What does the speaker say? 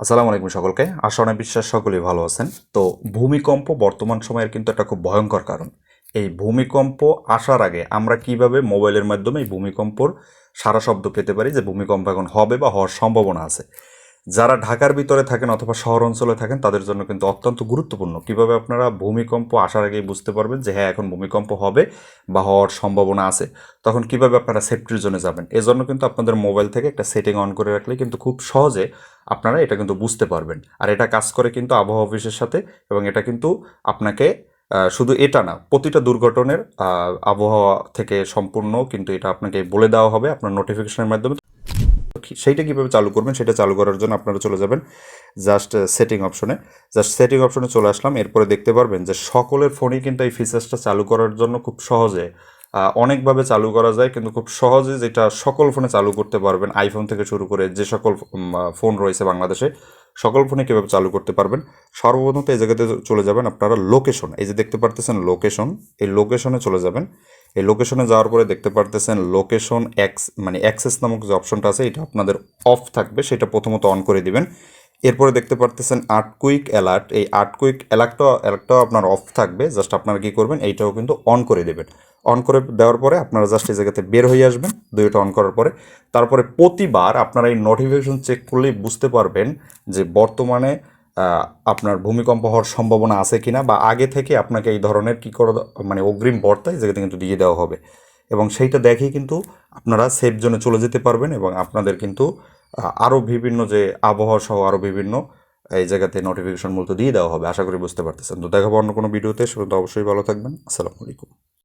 আসসালামু আলাইকুম সকলকে। আশা অনেক বিশ্বাস সকলেই ভালো আছেন। তো ভূমিকম্প বর্তমান সময়ের কিন্তু একটা খুব ভয়ঙ্কর কারণ। এই ভূমিকম্প আসার আগে আমরা কীভাবে মোবাইলের মাধ্যমে এই ভূমিকম্পর সারা শব্দ পেতে পারি যে ভূমিকম্প এখন হবে বা হওয়ার সম্ভাবনা আছে? যারা ঢাকার ভিতরে থাকেন অথবা শহর অঞ্চলে থাকেন, তাদের জন্য কিন্তু অত্যন্ত গুরুত্বপূর্ণ। কীভাবে আপনারা ভূমিকম্প আসার আগেই বুঝতে পারবেন যে হ্যাঁ এখন ভূমিকম্প হবে বা হওয়ার সম্ভাবনা আছে। তখন কীভাবে আপনারা সেফটির জন্য যাবেন? এজন্য কিন্তু আপনাদের মোবাইল থেকে একটা সেটিং অন করে রাখলে কিন্তু খুব সহজে আপনারা এটা কিন্তু বুঝতে পারবেন। আর এটা কাজ করে কিন্তু আবহাওয়া অফিসের সাথে এবং এটা কিন্তু আপনাকে শুধু এটা না, প্রতিটা দুর্ঘটনার আবহাওয়া থেকে সম্পূর্ণ কিন্তু এটা আপনাকে বলে দেওয়া হবে। আপনার নোটিফিকেশনের মাধ্যমে সেইটা কীভাবে চালু করবেন সেটা চালু করার জন্য আপনারা চলে যাবেন জাস্ট সেটিং অপশনে জাস্ট সেটিং অপশনে চলে আসলাম। এরপরে দেখতে পারবেন যে সকলের ফোনেই কিন্তু এই ফিচার্সটা চালু করার জন্য খুব সহজে অনেকভাবে চালু করা যায়। কিন্তু খুব সহজে যেটা সকল ফোনে চালু করতে পারবেন আইফোন থেকে শুরু করে যে সকল ফোন রয়েছে বাংলাদেশে সকল ফোনে কীভাবে চালু করতে পারবেন, সর্বপ্রথমত এই জায়গাতে চলে যাবেন আপনারা লোকেশন। এই যে দেখতে পারতেছেন লোকেশন, এই লোকেশনে চলে যাবেন। এই লোকেশনে যাওয়ার পরে দেখতে পারতেছেন লোকেশন এক্স মানে অ্যাক্সেস নামক যে অপশনটা আছে, এটা আপনাদের অফ থাকবে, সেটা প্রথমত অন করে দিবেন। এরপরে দেখতে পারতেছেন আট কুইক অ্যালার্ট এই আট কুইক অ্যালার্টটা অ্যালার্টটাও আপনার অফ থাকবে জাস্ট আপনারা কী করবেন, এইটাও কিন্তু অন করে দেবেন। অন করে দেওয়ার পরে আপনারা জাস্ট এই জায়গাতে বের হয়ে আসবেন, দুইটা অন করার পরে। তারপরে প্রতিবার আপনারা এই নোটিফিকেশন চেক করলেই বুঝতে পারবেন যে বর্তমানে আপনার ভূমিকম্প হওয়ার সম্ভাবনা আছে কি না বা আগে থেকে আপনাকে এই ধরনের কী করে মানে অগ্রিম বার্তা এই জায়গাতে কিন্তু দিয়ে দেওয়া হবে। এবং সেইটা দেখেই কিন্তু আপনারা সেফ জোনে চলে যেতে পারবেন এবং আপনাদের কিন্তু আরও বিভিন্ন যে আবহাওয়া সহ আরও বিভিন্ন এই জায়গাতে নোটিফিকেশন মূলত দিয়ে দেওয়া হবে। আশা করি বুঝতে পারতেছেন। তো দেখাবো অন্য কোনো ভিডিওতে সেটা অবশ্যই ভালো থাকবেন। আসসালামু আলাইকুম।